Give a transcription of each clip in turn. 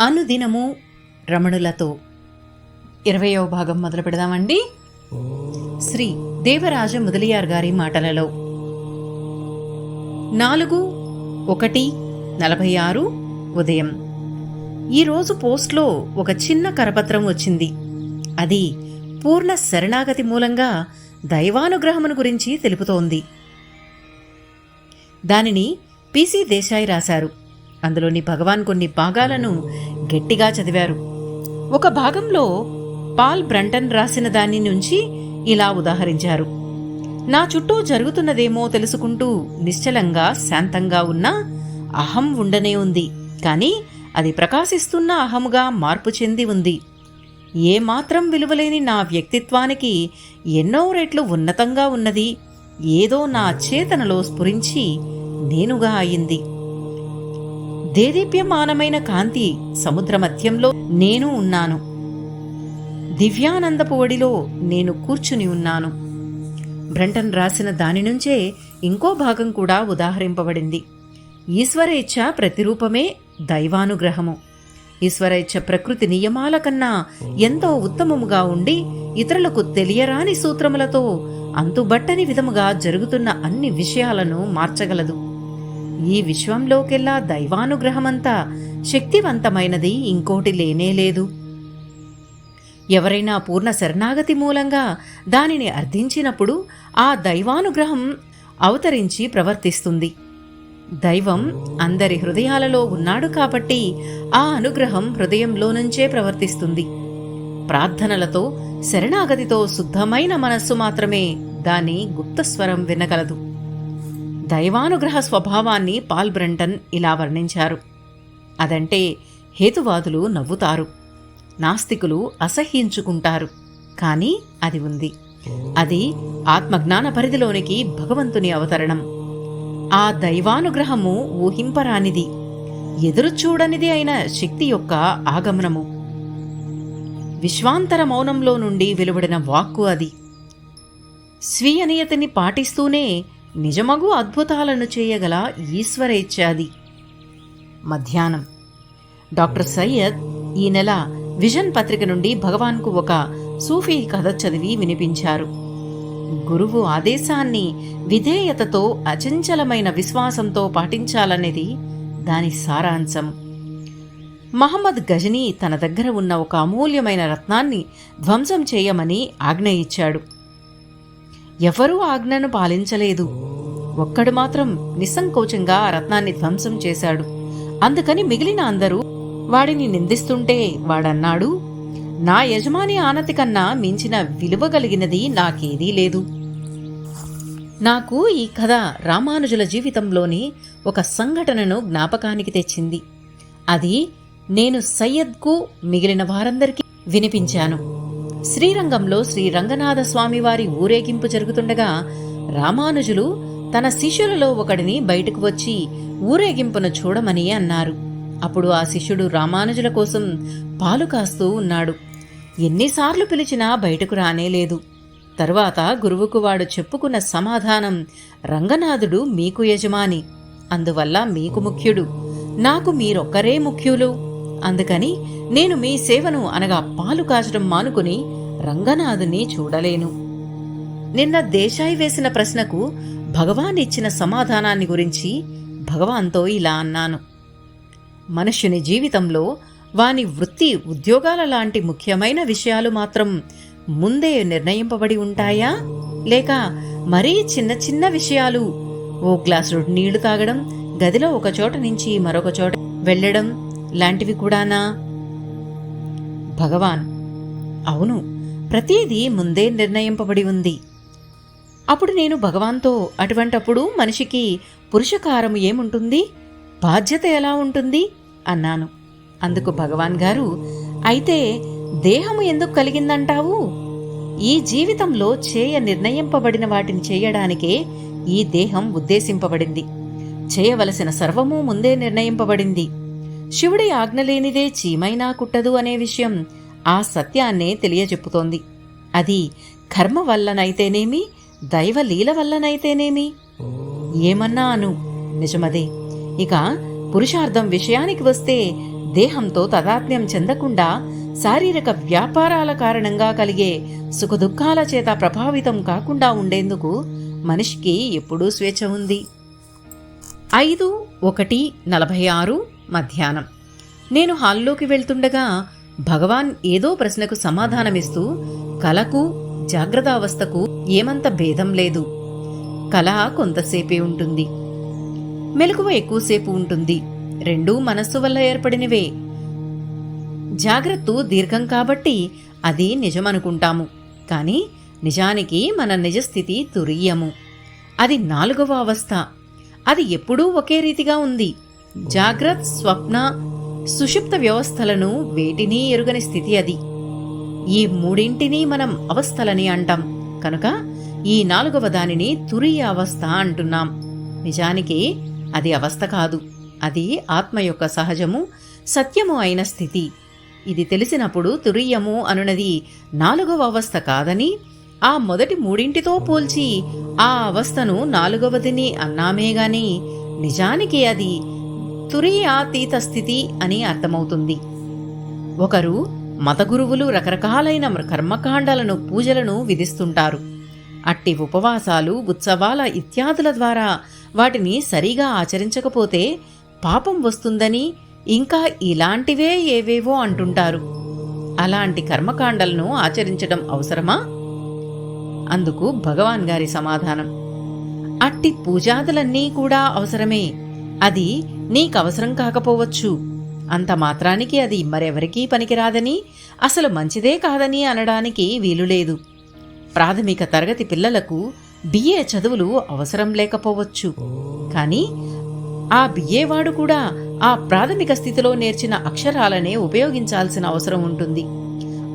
అనుదినము రమణులతో. ఇరవయో భాగం మొదలు పెడదామండి. శ్రీ దేవరాజ ముదలియార్ గారి మాటలలో. నాలుగు ఒకటి నలభై ఆరు ఉదయం. ఈరోజు పోస్ట్లో ఒక చిన్న కరపత్రం వచ్చింది. అది పూర్ణ శరణాగతి మూలంగా దైవానుగ్రహమును గురించి తెలుపుతోంది. దానిని పిసి దేశాయ్ రాశారు. అందులోని భగవాన్ కొన్ని భాగాలను గట్టిగా చదివారు. ఒక భాగంలో పాల్ బ్రంటన్ రాసిన దాని నుంచి ఇలా ఉదాహరించారు. నా చుట్టూ జరుగుతున్నదేమో తెలుసుకుంటూ నిశ్చలంగా శాంతంగా ఉన్న అహం ఉండనే ఉంది. కానీ అది ప్రకాశిస్తున్న అహముగా మార్పు చెంది ఉంది. ఏమాత్రం విలువలేని నా వ్యక్తిత్వానికి ఎన్నో రెట్లు ఉన్నతంగా ఉన్నది. ఏదో నా చేతనలో స్ఫురించి నేనుగా అయింది. దేదీప్యమానమైన కాంతి సముద్ర మధ్యంలో నేను ఉన్నాను. దివ్యానందపు ఒడిలో నేను కూర్చుని ఉన్నాను. బ్రంటన్ రాసిన దాని నుంచే ఇంకో భాగం కూడా ఉదాహరింపబడింది. ఈశ్వరేచ్ఛ ప్రతిరూపమే దైవానుగ్రహము. ఈశ్వరేచ్ఛ ప్రకృతి నియమాల కన్నా ఎంతో ఉత్తమముగా ఉండి ఇతరులకు తెలియరాని సూత్రములతో అంతుబట్టని విధముగా జరుగుతున్న అన్ని విషయాలను మార్చగలదు. ఈ విశ్వంలోకెల్లా దైవానుగ్రహమంతా శక్తివంతమైనది ఇంకోటి లేనేలేదు ఎవరైనా పూర్ణ శరణాగతి మూలంగా దానిని అర్థించినప్పుడు ఆ దైవానుగ్రహం అవతరించి ప్రవర్తిస్తుంది. దైవం అందరి హృదయాలలో ఉన్నాడు కాబట్టి ఆ అనుగ్రహం హృదయంలో నుంచే ప్రవర్తిస్తుంది. ప్రార్థనలతో శరణాగతితో శుద్ధమైన మనస్సు మాత్రమే దాని గుప్తస్వరం వినగలదు. దైవానుగ్రహ స్వభావాన్ని పాల్ బ్రంటన్ ఇలా వర్ణించారు. అదంటే హేతువాదులు నవ్వుతారు. నాస్తికులు అసహ్యించుకుంటారు. కానీ అది ఉంది. అది ఆత్మజ్ఞాన పరిధిలోనికి భగవంతుని అవతరణం. ఆ దైవానుగ్రహము ఊహింపరానిది. ఎదురు చూడనిది అయిన శక్తి యొక్క ఆగమనము. విశ్వాంతర మౌనంలో నుండి వెలువడిన వాక్కు అది. స్వీయ నియతిని పాటిస్తూనే నిజమగు అద్భుతాలను చేయగల ఈశ్వరేచ్ఛాది. మధ్యాహ్నం. డాక్టర్ సయ్యద్ ఈ నెల విజన్ పత్రిక నుండి భగవాన్కు ఒక సూఫీ కథ చదివి వినిపించారు. గురువు ఆదేశాన్ని విధేయతతో అచంచలమైన విశ్వాసంతో పాటించాలనేది దాని సారాంశం. మహమ్మద్ గజనీ తన దగ్గర ఉన్న ఒక అమూల్యమైన రత్నాన్ని ధ్వంసం చేయమని ఆజ్ఞ ఇచ్చాడు. ఎవరూ ఆజ్ఞను పాలించలేదు. ఒక్కడు మాత్రం నిస్సంకోచంగా ఆ రత్నాన్ని ధ్వంసం చేశాడు. అందుకని మిగిలిన అందరూ వాడిని నిందిస్తుంటే వాడన్నాడు నా యజమాని ఆనతి కన్నా మించిన విలువ కలిగినది నాకేదీ లేదు. నాకు ఈ కథ రామానుజుల జీవితంలోని ఒక సంఘటనను జ్ఞాపకానికి తెచ్చింది. అది నేను సయ్యద్కు మిగిలిన వారందరికీ వినిపించాను. శ్రీరంగంలో శ్రీ రంగనాథ స్వామివారి ఊరేగింపు జరుగుతుండగా రామానుజులు తన శిష్యులలో ఒకడిని బయటకు వచ్చి ఊరేగింపును చూడమని అన్నారు. అప్పుడు ఆ శిష్యుడు రామానుజుల కోసం పాలు కాస్తూ ఉన్నాడు. ఎన్నిసార్లు పిలిచినా బయటకు రానేలేదు తరువాత గురువుకు వాడు చెప్పుకున్న సమాధానం రంగనాథుడు మీకు యజమాని. అందువల్ల మీకు ముఖ్యుడు. నాకు మీరొక్కరే ముఖ్యులు. అందుకని నేను మీ సేవను అనగా పాలు కాచడం మానుకుని రంగనాథుని చూడలేను. నిన్న దేశాయి వేసిన ప్రశ్నకు భగవాన్ ఇచ్చిన సమాధానాన్ని గురించి భగవాన్తో ఇలా అన్నాను. మనుష్యుని జీవితంలో వాని వృత్తి ఉద్యోగాల లాంటి ముఖ్యమైన విషయాలు మాత్రం ముందే నిర్ణయింపబడి ఉంటాయా? లేక మరీ చిన్న చిన్న విషయాలు ఓ గ్లాసు నీళ్ళు తాగడం గదిలో ఒక చోట నుంచి మరొక చోట వెళ్ళడం లాంటివి కూడానా? భగవాన్ అవును ప్రతిదీ ముందే నిర్ణయింపబడి ఉంది. అప్పుడు నేను భగవాన్తో అటువంటప్పుడు మనిషికి పురుషకారము ఏముంటుంది? బాధ్యత ఎలా ఉంటుంది? అన్నాను. అందుకు భగవాన్ గారు అయితే దేహము ఎందుకు కలిగిందంటావు? ఈ జీవితంలో చేయ నిర్ణయింపబడిన వాటిని చేయడానికే ఈ దేహం ఉద్దేశింపబడింది. చేయవలసిన సర్వము ముందే నిర్ణయింపబడింది. శివుడి ఆజ్ఞ లేనిదే చీమైనా కుట్టదు అనే విషయం ఆ సత్యాన్నే తెలియజెప్పుతోంది. అది కర్మ వల్లనైతేనేమి దైవలీల వల్లనైతేనేమి? ఏమన్నా అను. నిజమదే. ఇక పురుషార్థం విషయానికి వస్తే దేహంతో తదాత్మ్యం చెందకుండా శారీరక వ్యాపారాల కారణంగా కలిగే సుఖదుఖాల చేత ప్రభావితం కాకుండా ఉండేందుకు మనిషికి ఎప్పుడూ స్వేచ్ఛ ఉంది. ఐదు ఒకటి నలభై ఆరు మధ్యాహ్నం. నేను హాల్లోకి వెళ్తుండగా భగవాన్ ఏదో ప్రశ్నకు సమాధానమిస్తూ కలకు జాగ్రత్తావస్థకు ఏమంత భేదం లేదు. కళ కొంతసేపే ఉంటుంది. మెలకువ ఎక్కువసేపు ఉంటుంది. రెండూ మనస్సు వల్ల ఏర్పడినవే. జాగ్రత్త దీర్ఘం కాబట్టి అది నిజమనుకుంటాము. కానీ నిజానికి మన నిజస్థితి తురీయము. అది నాలుగవ అవస్థ. అది ఎప్పుడూ ఒకే రీతిగా ఉంది. జాగ్రత్త స్వప్న సుషుప్త వ్యవస్థలను వేటిని ఎరుగని స్థితి అది. ఈ మూడింటిని మనం అవస్థలని అంటాం. కనుక ఈ నాలుగవ దానిని తురియ అవస్థ అంటున్నాం. నిజానికి అది అవస్థ కాదు. అది ఆత్మ యొక్క సహజము సత్యము అయిన స్థితి. ఇది తెలిసినప్పుడు తురియము అనునది నాలుగవ అవస్థ కాదని ఆ మొదటి మూడింటితో పోల్చి ఆ అవస్థను నాలుగవదిని అన్నామే గాని నిజానికి అది తురియాతీత స్థితి అని అర్థమవుతుంది. ఒకరు మతగురువులు రకరకాలైన కర్మకాండాలను పూజలను విధిస్తుంటారు. అట్టి ఉపవాసాలు ఉత్సవాల ఇత్యాదుల ద్వారా వాటిని సరిగా ఆచరించకపోతే పాపం వస్తుందని ఇంకా ఇలాంటివే ఏవేవో అంటుంటారు. అలాంటి కర్మకాండలను ఆచరించడం అవసరమా? అందుకు భగవాన్ గారి సమాధానం. అట్టి పూజాదులన్నీ కూడా అవసరమే. అది నీకవసరం కాకపోవచ్చు. అంత మాత్రానికి అది మరెవరికీ పనికిరాదని అసలు మంచిదే కాదని అనడానికి వీలులేదు. ప్రాథమిక తరగతి పిల్లలకు బిఏ చదువులు అవసరం లేకపోవచ్చు. కానీ ఆ బిఏ వాడు కూడా ఆ ప్రాథమిక స్థితిలో నేర్చిన అక్షరాలనే ఉపయోగించాల్సిన అవసరం ఉంటుంది.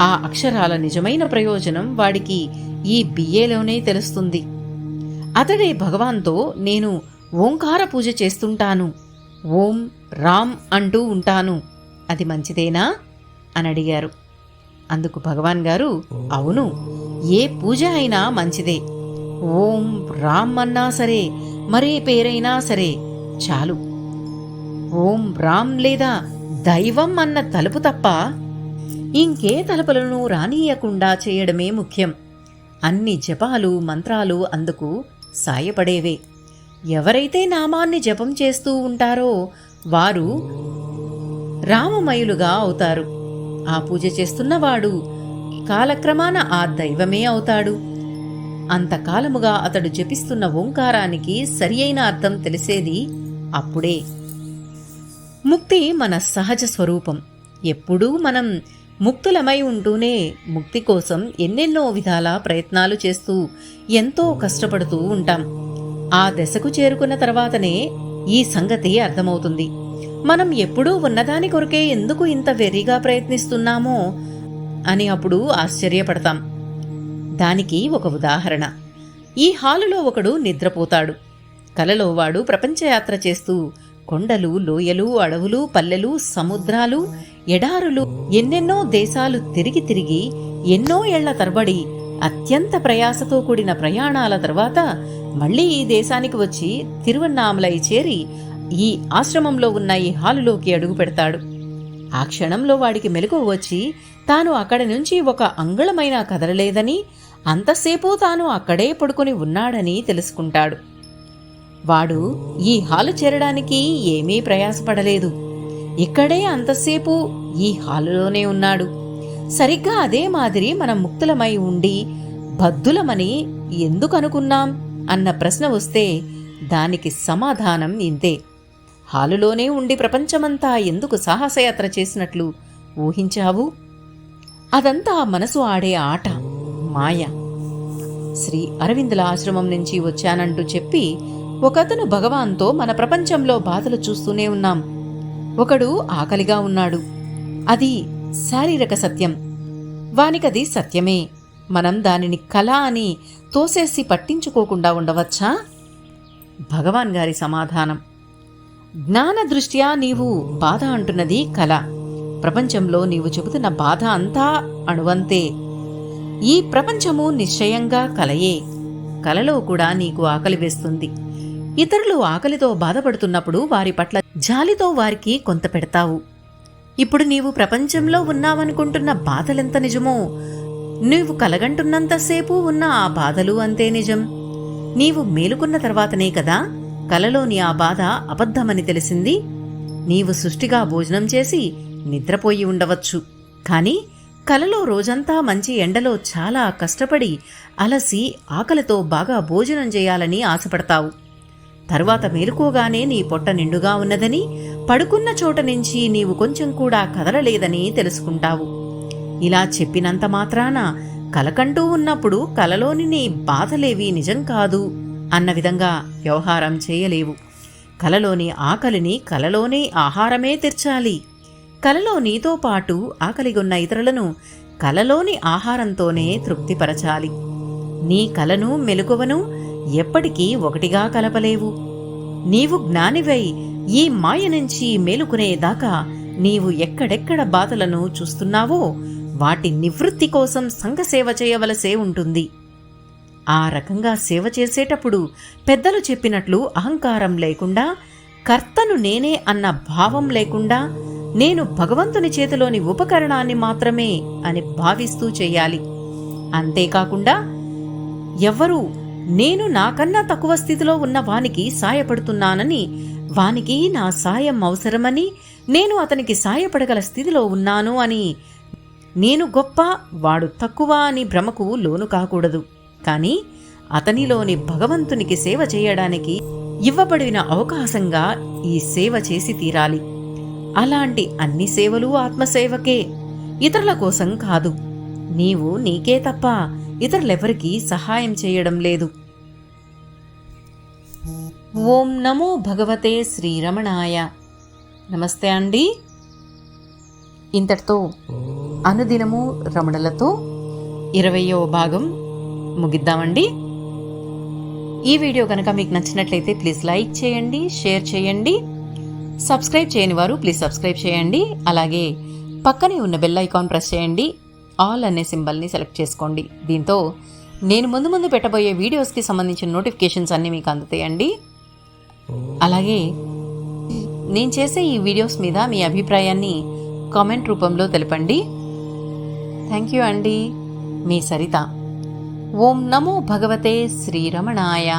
ఆ అక్షరాల నిజమైన ప్రయోజనం వాడికి ఈ బిఏలోనే తెలుస్తుంది. అతడే భగవాన్తో నేను ఓంకార పూజ చేస్తుంటాను. ఓం రామ్ అంటూ ఉంటాను. అది మంచిదేనా? అని అడిగారు. అందుకు భగవాన్ గారు అవును ఏ పూజ అయినా మంచిదే. ఓం రామ్ అన్నా సరే మరే పేరైనా సరే చాలు. ఓం రామ్ లేదా దైవం అన్న తలుపు తప్ప ఇంకే తలుపులను రానీయకుండా చేయడమే ముఖ్యం. అన్ని జపాలు మంత్రాలు అందుకు సాయపడేవే. ఎవరైతే నామాన్ని జపం చేస్తూ ఉంటారో వారు రామమయులుగా అవుతారు. ఆ పూజ చేస్తున్నవాడు కాలక్రమాన ఆ దైవమే అవుతాడు. అంతకాలముగా అతడు జపిస్తున్న ఓంకారానికి సరి అయిన అర్థం తెలిసేది అప్పుడే. ముక్తి మన సహజ స్వరూపం. ఎప్పుడూ మనం ముక్తులమై ఉంటూనే ముక్తి కోసం ఎన్నెన్నో విధాల ప్రయత్నాలు చేస్తూ ఎంతో కష్టపడుతూ ఉంటాం. ఆ దశకు చేరుకున్న తర్వాతనే ఈ సంగతి అర్థమవుతుంది. మనం ఎప్పుడూ ఉన్నదాని కొరకే ఎందుకు ఇంత వెర్రిగా ప్రయత్నిస్తున్నామో అని అప్పుడు ఆశ్చర్యపడతాం. దానికి ఒక ఉదాహరణ. ఈ హాలులో ఒకడు నిద్రపోతాడు. కలలో వాడు ప్రపంచయాత్ర చేస్తూ కొండలు లోయలు అడవులు పల్లెలు సముద్రాలు ఎడారులు ఎన్నెన్నో దేశాలు తిరిగి తిరిగి ఎన్నో ఏళ్ళ తరబడి అత్యంత ప్రయాసతో కూడిన ప్రయాణాల తర్వాత మళ్ళీ ఈ దేశానికి వచ్చి తిరువన్నామలై చేరి ఈ ఆశ్రమంలో ఉన్న ఈ హాలులోకి అడుగు పెడతాడు. ఆ క్షణంలో వాడికి మెలకు వచ్చి తాను అక్కడి నుంచి ఒక అంగుళమైనా కదలలేదని అంతసేపు తాను అక్కడే పడుకుని ఉన్నాడని తెలుసుకుంటాడు. వాడు ఈ హాలు చేరడానికి ఏమీ ప్రయాసపడలేదు. ఇక్కడే అంతసేపు ఈ హాలులోనే ఉన్నాడు. సరిగ్గా అదే మాదిరి మనం ముక్తులమై ఉండి బద్దులమని ఎందుకు అనుకున్నాం అన్న ప్రశ్న వస్తే దానికి సమాధానం ఇంతే. హాలులోనే ఉండి ప్రపంచమంతా ఎందుకు సాహసయాత్ర చేసినట్లు ఊహించావు? అదంతా మనసు ఆడే ఆట మాయ. శ్రీ అరవిందుల ఆశ్రమం నుంచి వచ్చానంటూ చెప్పి ఒకతను భగవాన్తో మన ప్రపంచంలో బాధలు చూస్తూనే ఉన్నాం. ఒకడు ఆకలిగా ఉన్నాడు. అది శారీరక సత్యం. వానికది సత్యమే. మనం దానిని కళ అని తోసేసి పట్టించుకోకుండా ఉండవచ్చా? భగవాన్ గారి సమాధానం. జ్ఞాన దృష్ట్యా నీవు బాధ అంటున్నది కళ. ప్రపంచంలో నీవు చెబుతున్న బాధ అంతా అణువంతే. ఈ ప్రపంచము నిశ్చయంగా కలయే. కలలో కూడా నీకు ఆకలి వేస్తుంది. ఇతరులు ఆకలితో బాధపడుతున్నప్పుడు వారి పట్ల జాలితో వారికి కొంత పెడతావు. ఇప్పుడు నీవు ప్రపంచంలో ఉన్నావనుకుంటున్న బాధలెంత నిజమో నీవు కలగంటున్నంతసేపు ఉన్న ఆ బాధలు అంతే నిజం. నీవు మేలుకున్న తర్వాతనే కదా కలలోని ఆ బాధ అబద్ధమని తెలిసింది. నీవు సుష్టిగా భోజనం చేసి నిద్రపోయి ఉండవచ్చు. కాని కలలో రోజంతా మంచి ఎండలో చాలా కష్టపడి అలసి ఆకలితో బాగా భోజనం చేయాలని ఆశపడతావు. తరువాత మేలుకోగానే నీ పొట్ట నిండుగా ఉన్నదని పడుకున్న చోట నుంచి నీవు కొంచెం కూడా కదలలేదని తెలుసుకుంటావు. ఇలా చెప్పినంత మాత్రాన కలకంటూ ఉన్నప్పుడు కలలోని నీ బాధలేవి నిజం కాదు అన్న విధంగా వ్యవహారం చేయలేవు. కలలోని ఆకలిని కలలోనే ఆహారమే తెర్చాలి కలలో నీతో పాటు ఆకలిగొన్న ఇతరులను కలలోని ఆహారంతోనే తృప్తిపరచాలి. నీ కలను మెలుకువను ఎప్పటికీ ఒకటిగా కలపలేవు. నీవు జ్ఞానివై ఈ మాయ నుంచి మేలుకునేదాకా నీవు ఎక్కడెక్కడ బాధలను చూస్తున్నావో వాటి నివృత్తి కోసం సంఘసేవ చేయవలసే ఉంటుంది. ఆ రకంగా సేవ చేసేటప్పుడు పెద్దలు చెప్పినట్లు అహంకారం లేకుండా కర్తను నేనే అన్న భావం లేకుండా నేను భగవంతుని చేతిలోని ఉపకరణాన్ని మాత్రమే అని భావిస్తూ చేయాలి. అంతేకాకుండా ఎవ్వరూ నేను నాకన్నా తక్కువ స్థితిలో ఉన్న వానికి సాయపడుతున్నానని వానికి నా సాయం అవసరమని నేను అతనికి సాయపడగల స్థితిలో ఉన్నాను అని నేను గొప్ప వాడు తక్కువ అని భ్రమకు లోను కాకూడదు. కానీ అతనిలోని భగవంతునికి సేవ చేయడానికి ఇవ్వబడిన అవకాశంగా ఈ సేవ చేసి తీరాలి. అలాంటి అన్ని సేవలు ఆత్మసేవకే. ఇతరుల కోసం కాదు. నీవు నీకే తప్ప ఇతరులెవరికీ సహాయం చేయడం లేదు. ఓం నమో భగవతే శ్రీరమణాయ. నమస్తే అండి. ఇంతటితో అనుదినము రమణలతో ఇరవయో భాగం ముగిద్దామండి. ఈ వీడియో కనుక మీకు నచ్చినట్లయితే ప్లీజ్ లైక్ చేయండి షేర్ చేయండి సబ్స్క్రైబ్ చేయని వారు ప్లీజ్ సబ్స్క్రైబ్ చేయండి అలాగే పక్కనే ఉన్న బెల్ ఐకాన్ ప్రెస్ చేయండి ఆల్ అనే సింబల్ని సెలెక్ట్ చేసుకోండి. దీంతో నేను ముందు ముందు పెట్టబోయే వీడియోస్కి సంబంధించిన నోటిఫికేషన్స్ అన్నీ మీకు అందుతాయండి. అలాగే నేను చేసే ఈ వీడియోస్ మీద మీ అభిప్రాయాన్ని కామెంట్ రూపంలో తెలపండి. థ్యాంక్ యూ అండి. మీ సరిత. ఓం నమో భగవతే శ్రీరమణాయ.